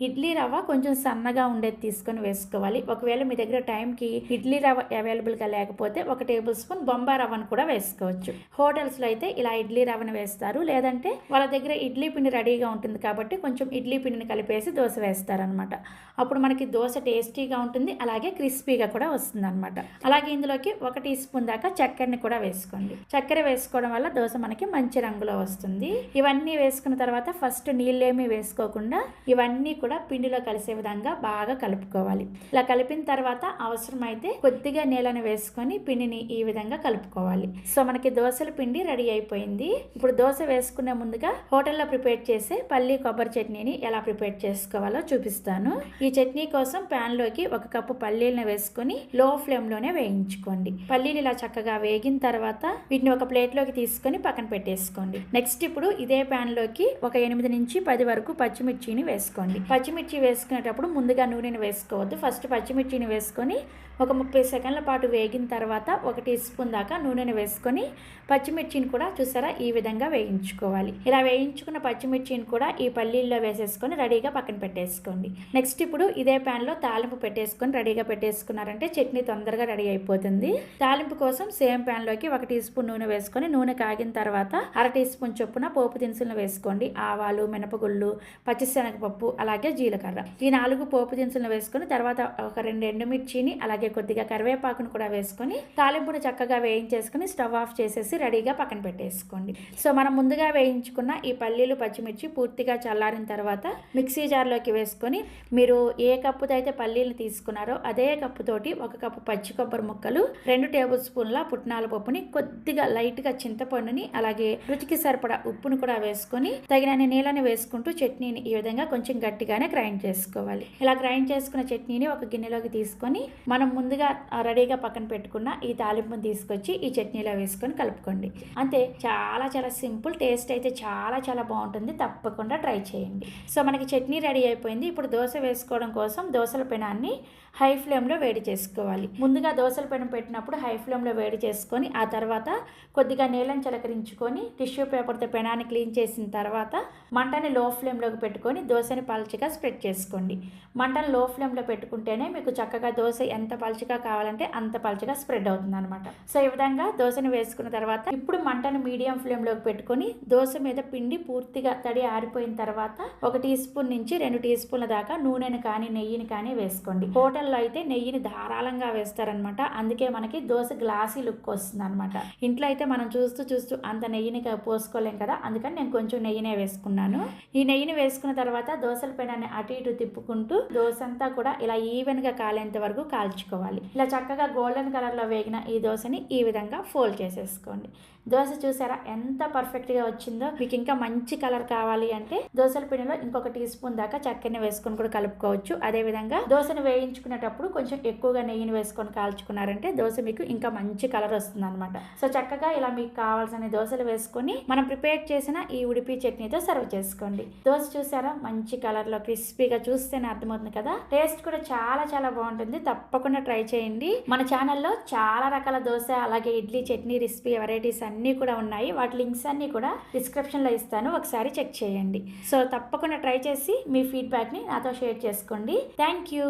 ఇడ్లీ రవ్వ కొంచెం సన్నగా ఉండేది తీసుకొని వేసుకోవాలి. ఒకవేళ మీ దగ్గర టైంకి ఇడ్లీ రవ్వ అవైలబుల్గా లేకపోతే ఒక టేబుల్ స్పూన్ బొంబా రవ్వను కూడా వేసుకోవచ్చు. హోటల్స్లో అయితే ఇలా ఇడ్లీ రవ్వను వేస్తారు. లేదంటే వాళ్ళ దగ్గర ఇడ్లీ పిండి రెడీగా ఉంటుంది కాబట్టి కొంచెం ఇడ్లీ పిండిని కలిపేసి దోశ వేస్తారనమాట. అప్పుడు మనకి దోశ టేస్టీగా ఉంటుంది. అలాగే క్రిస్పీగా కూడా వస్తుంది అనమాట అలాగే ఇందులోకి ఒక టీ స్పూన్ దాకా చక్కెరని కూడా వేసుకోండి. చక్కెర వేసుకోవడం వల్ల దోశ మనకి మంచి రంగులో వస్తుంది. ఇవన్నీ వేసుకున్న తర్వాత ఫస్ట్ నీళ్ళేమీ వేసుకోకుండా ఇవన్నీ కూడా పిండిలో కలిసే విధంగా బాగా కలుపుకోవాలి. ఇలా కలిపిన తర్వాత అవసరమైతే కొద్దిగా నీళ్ళని వేసుకొని పిండిని ఈ విధంగా కలుపుకోవాలి. సో మనకి దోశల పిండి రెడీ అయిపోయింది. ఇప్పుడు దోశ వేసుకునే ముందుగా హోటల్లో ప్రిపేర్ చేసే పల్లి కొబ్బరి చట్నీని ఎలా ప్రిపేర్ చేసుకోవాలో చూపిస్తాను. ఈ చట్నీ కోసం ప్యాన్లోకి ఒక కప్పు పల్లీలను వేసుకొని లో ఫ్లేమ్లోనే వేయించుకోండి. పల్లీలు ఇలా చక్కగా వేగిన తర్వాత వీటిని ఒక ప్లేట్లోకి తీసుకొని పక్కన పెట్టేసుకోండి. నెక్స్ట్ ఇప్పుడు ఇదే ప్యాన్లోకి ఒక ఎనిమిది నుంచి పది వరకు పచ్చిమిర్చిని వేసుకోండి. పచ్చిమిర్చి వేసుకునేటప్పుడు ముందుగా నూనెని వేసుకోవద్దు. ఫస్ట్ పచ్చిమిర్చిని వేసుకొని ఒక ముప్పై సెకండ్ల పాటు వేగిన తర్వాత ఒక టీ స్పూన్ దాకా నూనెను వేసుకొని పచ్చిమిర్చిని కూడా చూసారా? ఈ విధంగా వేయించుకోవాలి. ఇలా వేయించుకున్న పచ్చిమిర్చిని కూడా ఈ పల్లీల్లో వేసేసుకొని రెడీగా పక్కన పెట్టేసుకోండి. నెక్స్ట్ ఇప్పుడు ఇదే ప్యాన్లో తాలింపు పెట్టేసుకొని రెడీగా పెట్టేసుకున్నారంటే చట్నీ తొందరగా రెడీ అయిపోతుంది. తాలింపు కోసం సేమ్ ప్యాన్లోకి ఒక టీ స్పూన్ నూనె వేసుకొని నూనె కాగిన తర్వాత అర టీ స్పూన్ చొప్పున పోపు దినుసులను వేసుకోండి. ఆవాలు మినపగుళ్ళు పచ్చిశనగపప్పు అలాగే జీలకర్ర. ఈ నాలుగు పోపు దినుసులను వేసుకొని తర్వాత ఒక రెండు ఎండుమిర్చిని అలాగే కొద్దిగా కరివేపాకును కూడా వేసుకొని తాలింపును చక్కగా వేయించేసుకొని స్టవ్ ఆఫ్ చేసేసి రెడీగా పక్కన పెట్టేసుకోండి. సో మనం ముందుగా వేయించుకున్న ఈ పల్లీలు పచ్చిమిర్చి పూర్తిగా చల్లారిన తర్వాత మిక్సీ జార్లోకి వేసుకొని మీరు ఏ కప్పుతో అయితే పల్లీలు తీసుకున్నారో అదే కప్పుతోటి ఒక కప్పు పచ్చి కొబ్బరి ముక్కలు రెండు టేబుల్ స్పూన్ల పుట్నాల పప్పుని కొద్దిగా లైట్గా చింతపండుని అలాగే రుచికి సరిపడా ఉప్పును కూడా వేసుకొని తగినన్ని నీళ్ళని వేసుకుంటూ చట్నీని ఈ విధంగా కొంచెం గట్టిగానే గ్రైండ్ చేసుకోవాలి. ఇలా గ్రైండ్ చేసుకున్న చట్నీని ఒక గిన్నెలోకి తీసుకొని మనం ముందుగా రెడీగా పక్కన పెట్టుకున్న ఈ తాలింపును తీసుకొచ్చి ఈ చట్నీలో వేసుకొని కలుపుకోండి. అంతే చాలా చాలా సింపుల్ టేస్ట్ అయితే చాలా చాలా బాగుంటుంది. తప్పకుండా ట్రై చేయండి. సో మనకి చట్నీ రెడీ అయిపోయింది. ఇప్పుడు దోశ వేసుకోవడం కోసం దోశల పెనాన్ని హై ఫ్లేమ్లో వేడి చేసుకోవాలి. ముందుగా దోశల పెనం పెట్టినప్పుడు హై ఫ్లేమ్లో వేడి చేసుకొని ఆ తర్వాత కొద్దిగా నీళ్ళని చిలకరించుకొని టిష్యూ పేపర్తో పెనాన్ని క్లీన్ చేసిన తర్వాత మంటని లో ఫ్లేమ్లోకి పెట్టుకొని దోశని పల్చగా స్ప్రెడ్ చేసుకోండి. మంటను లో ఫ్లేమ్లో పెట్టుకుంటేనే మీకు చక్కగా దోశ ఎంత పల్చగా కావాలంటే అంత పల్చగా స్ప్రెడ్ అవుతుంది అనమాట సో ఈ విధంగా దోశని వేసుకున్న తర్వాత ఇప్పుడు మంటను మీడియం ఫ్లేమ్లోకి పెట్టుకొని దోశ మీద పిండి పూర్తిగా తడి ఆరిపోయిన తర్వాత ఒక టీ స్పూన్ నుంచి రెండు టీ స్పూన్ల దాకా నూనెను కానీ నెయ్యిని కానీ వేసుకోండి. హోటల్లో అయితే నెయ్యిని ధారాళంగా వేస్తారనమాట అందుకే మనకి దోశ గ్లాసీ లుక్ వస్తుంది అనమాట ఇంట్లో అయితే మనం చూస్తూ చూస్తూ అంత నెయ్యిని పోసుకోలేం కదా. అందుకని నేను కొంచెం నెయ్యినే వేసుకున్నాను. ఈ నెయ్యిని వేసుకున్న తర్వాత దోశల పెనాన్ని అటు ఇటు తిప్పుకుంటూ దోశ అంతా కూడా ఇలా ఈవెన్గా కాలేంత వరకు కాల్చుకోవాలి. ఇలా చక్కగా గోల్డెన్ కలర్లో వేగిన ఈ దోశని ఈ విధంగా ఫోల్డ్ చేసేసుకోండి. దోశ చూసారా ఎంత పర్ఫెక్ట్గా వచ్చిందో. మీకు ఇంకా మంచి కలర్ కావాలి అంటే దోశల పిండిలో ఇంకొక టీ స్పూన్ దాకా చక్కెరని వేసుకొని కూడా కలుపుకోవచ్చు. అదే విధంగా దోశను వేసుకునేటప్పుడు కొంచెం ఎక్కువగా నెయ్యిని వేసుకొని కాల్చుకున్నారంటే దోశ మీకు ఇంకా మంచి కలర్ వస్తుంది అనమాట సో చక్కగా ఇలా మీకు కావాల్సిన దోశలు వేసుకొని మనం ప్రిపేర్ చేసిన ఈ ఉడిపి చట్నీతో సర్వ్ చేసుకోండి. దోశ చూసారా? మంచి కలర్లో క్రిస్పీగా చూస్తేనే అర్థమవుతుంది కదా? టేస్ట్ కూడా చాలా చాలా బాగుంటుంది. తప్పకుండా ట్రై చేయండి. మన ఛానల్లో చాలా రకాల దోశ అలాగే ఇడ్లీ చట్నీ రెసిపీ వెరైటీస్ అన్నీ కూడా ఉన్నాయి. వాటి లింక్స్ అన్నీ కూడా డిస్క్రిప్షన్లో ఇస్తాను. ఒకసారి చెక్ చేయండి. సో తప్పకుండా ట్రై చేసి మీ ఫీడ్బ్యాక్ని నాతో షేర్ చేసుకోండి. Thank you.